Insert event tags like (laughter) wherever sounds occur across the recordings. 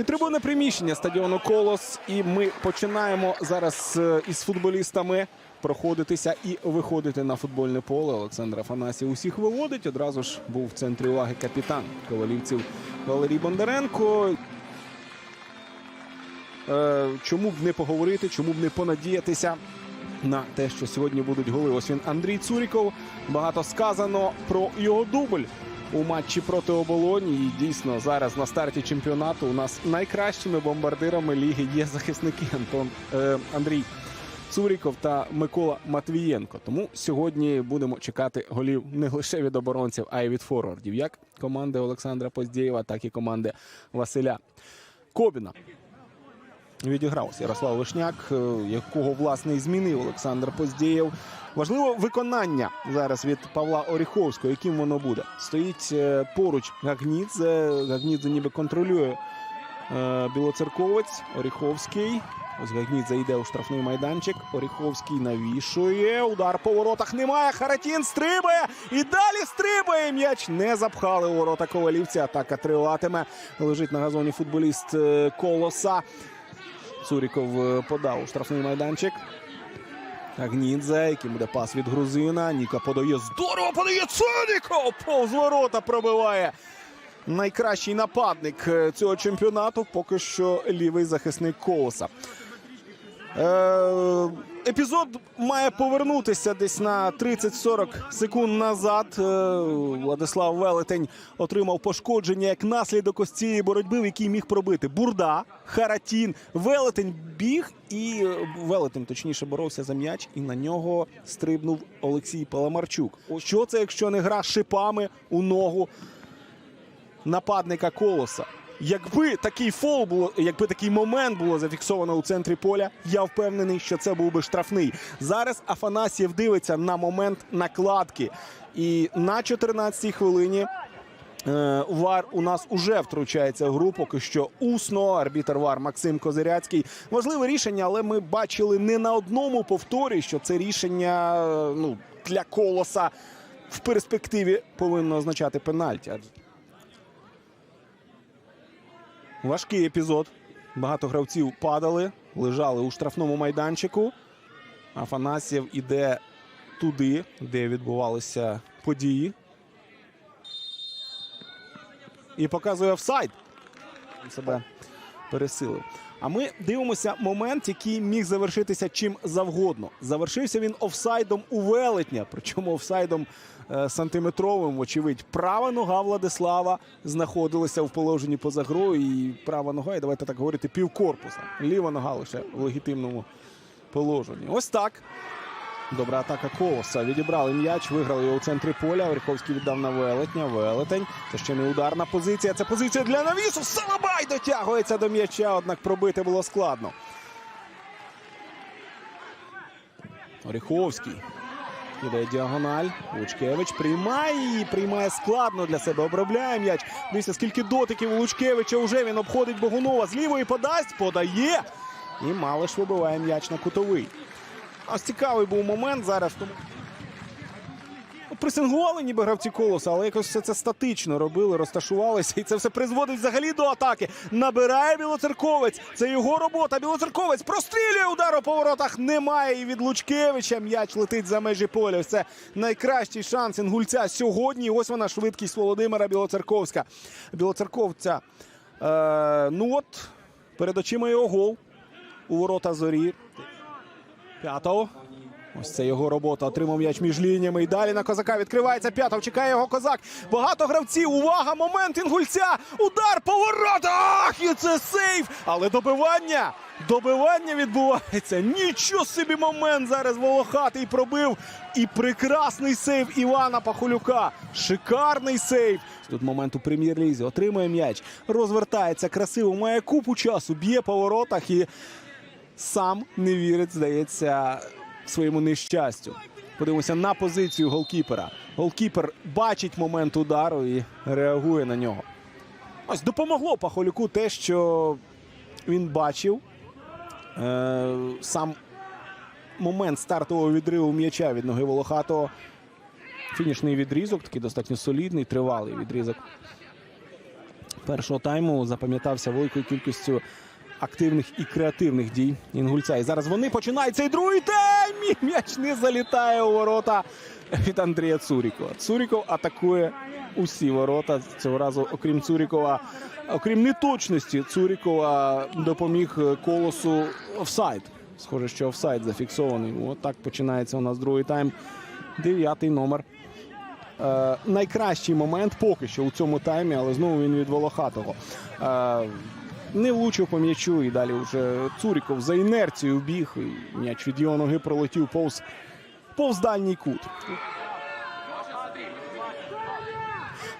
Від трибуни приміщення стадіону Колос. І ми починаємо зараз е, із футболістами проходитися і виходити на футбольне поле. Олександр Афанасів усіх виводить. Одразу ж був в центрі уваги капітан ковалівців Валерій Бондаренко. Е, Чому б не поговорити, чому б не понадіятися на те, що сьогодні будуть голи. Ось він Андрій Цуріков. Багато сказано про його дубль у матчі проти оболоні. І дійсно зараз на старті чемпіонату у нас найкращими бомбардирами ліги є захисники Антон е, Андрій. Цуріков та Микола Матвієнко. Тому сьогодні будемо чекати голів не лише від оборонців, а й від форвардів, як команди Олександра Поздєєва, так і команди Василя Кобіна. Відігрався Ярослав Вишняк, е, якого власне і змінив Олександр Поздєєв. Важливо виконання зараз від Павла Оріховського. Яким воно буде? Стоїть е, поруч Гагнідзе. Гагнідзе ніби контролює е, білоцерковець. Оріховський. Ось Гагнідзе йде у штрафний майданчик. Оріховський навішує. Удар по воротах немає. Харатін стрибає. І далі стрибає. М'яч не запхали у ворота ковалівці. Атака триватиме. Лежить на газоні футболіст Колоса. Цуріков е, подав у штрафний майданчик. Агнідзе, яким буде пас від грузина. Ніка подає здорово, подає Цуріков! Повз ворота пробиває. Найкращий нападник е, цього чемпіонату поки що лівий захисник Колоса. Е, епізод має повернутися десь на 30-40 секунд назад. Е, Владислав Велетень отримав пошкодження як наслідок ось цієї боротьби, в якій міг пробити Бурда, Харатін. Велетень біг і е, Велетень точніше боровся за м'яч, і на нього стрибнув Олексій Паламарчук. Що це, якщо не гра шипами у ногу нападника колоса? Якби такий фол було, якби такий момент було зафіксовано у центрі поля, я впевнений, що це був би штрафний. Зараз Афанасьєв дивиться на момент накладки. І на 14-й хвилині е, Вар у нас уже втручається в гру. Поки що усно. Арбітер Вар Максим Козиряцький. Важливе рішення, але ми бачили не на одному повторі, що це рішення е, ну, для колоса в перспективі повинно означати пенальті. Важкий епізод. Багато гравців падали, лежали у штрафному майданчику. Афанасьєв іде туди, де відбувалися події. І показує офсайд. Себе пересилив. А ми дивимося момент, який міг завершитися чим завгодно. Завершився він офсайдом у велетня, причому офсайдом е, сантиметровим. Вочевидь, права нога Владислава знаходилася в положенні поза грою. І права нога, і давайте так говорити, півкорпуса. Ліва нога лише в легітимному положенні. Ось так. Добра атака Колоса. Відібрали м'яч, виграли його у центрі поля. Верховський віддав на велетня. Велетень. Це ще не ударна позиція. Це позиція для навісу. Салабай дотягується до м'яча, однак пробити було складно. Оріховський. Іде діагональ. Лучкевич приймає її, приймає складно для себе. Обробляє м'яч. Дивіться, скільки дотиків у Лучкевича вже він обходить Богунова. З лівої подасть, подає. І Малиш вибиває м'яч на кутовий. Ось цікавий був момент зараз. Тому... Ну, Пресингували ніби гравці колоса, але якось все це статично робили, розташувалися. І це все призводить взагалі до атаки. Набирає білоцерковець. Це його робота. Білоцерковець прострілює удару по воротах. Немає. І від Лучкевича м'яч летить за межі поля. Це найкращий шанс інгульця сьогодні. І Ось вона швидкість Володимира Білоцерковська. Білоцерковця. Е, ну от, перед очима його гол у ворота зорі. П'ятов. Ось це його робота. Отримав м'яч між лініями. І далі на козака відкривається п'ятов. Чекає його козак. Багато гравців. Увага! Момент інгульця. Удар по воротах! І це сейф. Але добивання. Добивання відбувається. Нічого собі момент зараз волохатий пробив. І прекрасний сейв Івана Пахолюка. Шикарний сейв. Тут момент у прем'єр-лізі. Отримує м'яч. Розвертається красиво. Має купу часу. Б'є по воротах і сам не вірить, здається, своєму нещастю. Подивимося на позицію голкіпера. Голкіпер бачить момент удару і реагує на нього. Ось допомогло Пахолюку те, що він бачив. Е, сам момент стартового відриву м'яча від ноги Волохатого. Фінішний відрізок, такий достатньо солідний, тривалий відрізок першого тайму запам'ятався великою кількістю активних і креативних дій інгульця. І зараз вони починають цей другий тайм. М'яч не залітає у ворота від Андрія Цурікова. Цуріков атакує усі ворота. Цього разу, окрім Цурікова, окрім неточності, Цурікова допоміг колосу офсайд. Схоже, що офсайд зафіксований. От так починається у нас другий тайм. Дев'ятий номер. Е, найкращий момент поки що у цьому таймі, але знову він від Волохатого. Е, не влучив по м'ячу і далі вже Цуріков за інерцією біг. І м'яч від його ноги пролетів повз, повз дальній кут.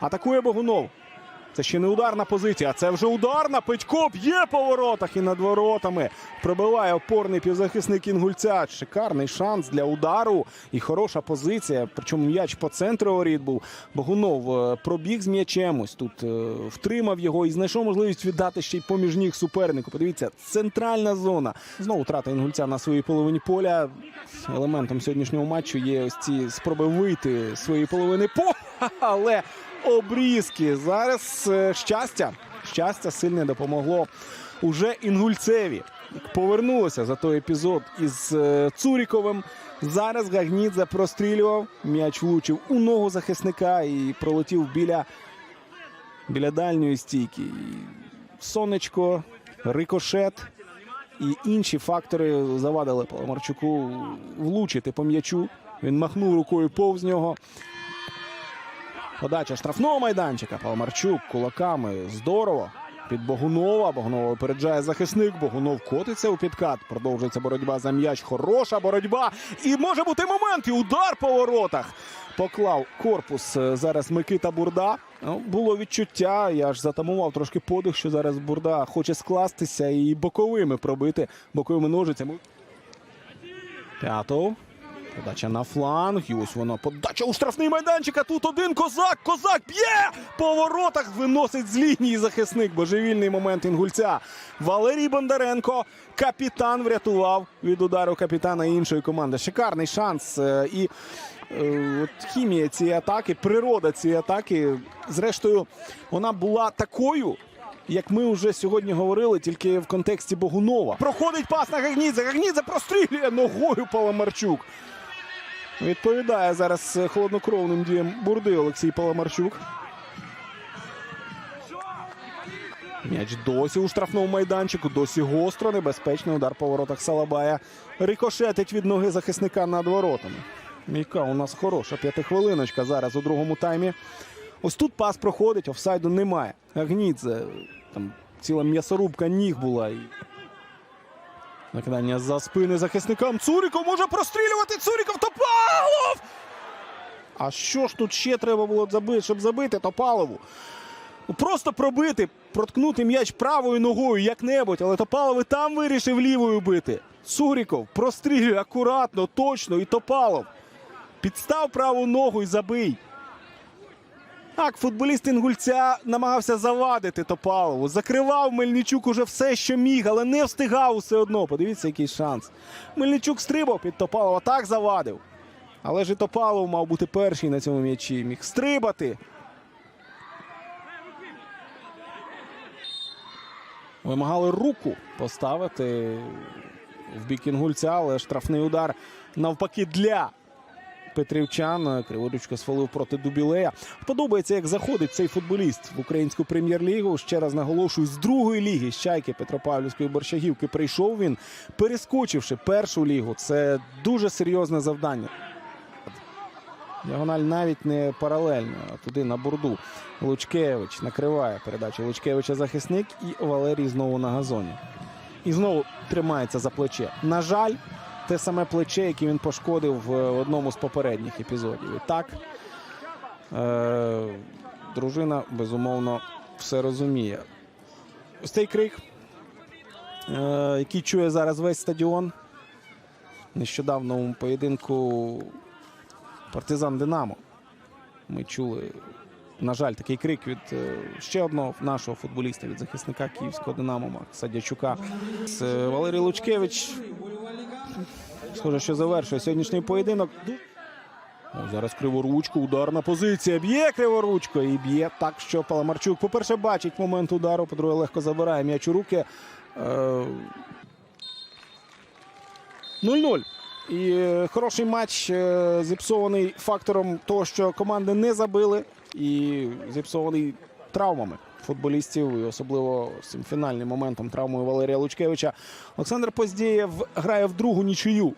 Атакує Богунов. Це ще не ударна позиція, це вже ударна. Петько б'є по воротах і над воротами. Пробиває опорний півзахисник Інгульця. Шикарний шанс для удару і хороша позиція. Причому м'яч по центру воріт був. Богунов е, пробіг з м'ячем. Ось тут е, втримав його і знайшов можливість віддати ще й поміж ніг супернику. Подивіться, центральна зона. Знову трата Інгульця на своїй половині поля. Елементом сьогоднішнього матчу є ось ці спроби вийти з своєї половини поля, (laughs) але обрізки. Зараз е, щастя. Щастя сильне допомогло уже Інгульцеві. Повернулося за той епізод із е, Цуріковим. Зараз Гагнідзе прострілював. М'яч влучив у ногу захисника і пролетів біля, біля дальньої стійки. Сонечко, рикошет і інші фактори завадили Паламарчуку влучити по м'ячу. Він махнув рукою повз нього. Подача штрафного майданчика. Паламарчук кулаками. Здорово. Під Богунова. Богунова випереджає захисник. Богунов котиться у підкат. Продовжується боротьба за м'яч. Хороша боротьба. І може бути момент. І удар по воротах. Поклав корпус е, зараз Микита Бурда. Ну, було відчуття. Я ж затамував трошки подих, що зараз Бурда хоче скластися і боковими пробити боковими ножицями. П'ятов. Подача на фланг. І ось воно. Подача у штрафний майданчик. А тут один козак. Козак б'є! По воротах виносить з лінії захисник. Божевільний момент інгульця. Валерій Бондаренко. Капітан врятував від удару капітана іншої команди. Шикарний шанс. Е, І е, от хімія цієї атаки, природа цієї атаки, зрештою, вона була такою. Як ми вже сьогодні говорили, тільки в контексті Богунова. Проходить пас на Гагнідзе. Гагнідзе прострілює ногою Паламарчук. Відповідає зараз холоднокровним діям Бурди Олексій Паламарчук. М'яч досі у штрафному майданчику, досі гостро, небезпечний удар по воротах Салабая. Рикошетить від ноги захисника над воротами. Яка у нас хороша п'ятихвилиночка зараз у другому таймі. Ось тут пас проходить, офсайду немає. Агнідзе, там ціла м'ясорубка ніг була. Накидання за спини захисникам. Цуріков може прострілювати. Цуріков Топалов! А що ж тут ще треба було забити, щоб забити Топалову? Просто пробити, проткнути м'яч правою ногою як-небудь, але Топалов і там вирішив лівою бити. Цуріков прострілює акуратно, точно і Топалов. Підстав праву ногу і забий. Так, футболіст Інгульця намагався завадити Топалову. Закривав Мельничук уже все, що міг, але не встигав усе одно. Подивіться, який шанс. Мельничук стрибав під Топалова, так завадив. Але ж і Топалов мав бути перший на цьому м'ячі. Міг стрибати. Вимагали руку поставити в бік Інгульця, але штрафний удар навпаки для Петрівчан. Криворучка свалив проти Дубілея. Подобається, як заходить цей футболіст в українську прем'єр-лігу. Ще раз наголошую, з другої ліги з Чайки Петропавлівської Борщагівки прийшов він, перескочивши першу лігу. Це дуже серйозне завдання. Діагональ навіть не паралельно, туди на бурду. Лучкевич накриває передачу Лучкевича захисник і Валерій знову на газоні. І знову тримається за плече. На жаль, те саме плече, яке він пошкодив в одному з попередніх епізодів. І так, е- дружина безумовно все розуміє. Ось цей крик, е- який чує зараз весь стадіон. Нещодавно у поєдинку партизан Динамо. Ми чули, на жаль, такий крик від е, ще одного нашого футболіста, від захисника київського Динамо Макса Дячука. Е, Валерій Лучкевич. Схоже, що завершує сьогоднішній поєдинок. О, зараз криворучко, ударна позиція. Б'є криворучко і б'є так, що Паламарчук, по-перше, бачить момент удару, по-друге, легко забирає м'яч у руки. Е, 0-0. І е, хороший матч е, зіпсований фактором того, що команди не забили, і зіпсований травмами футболістів, і особливо цим фінальним моментом травмою Валерія Лучкевича. Олександр Поздієв грає в другу нічию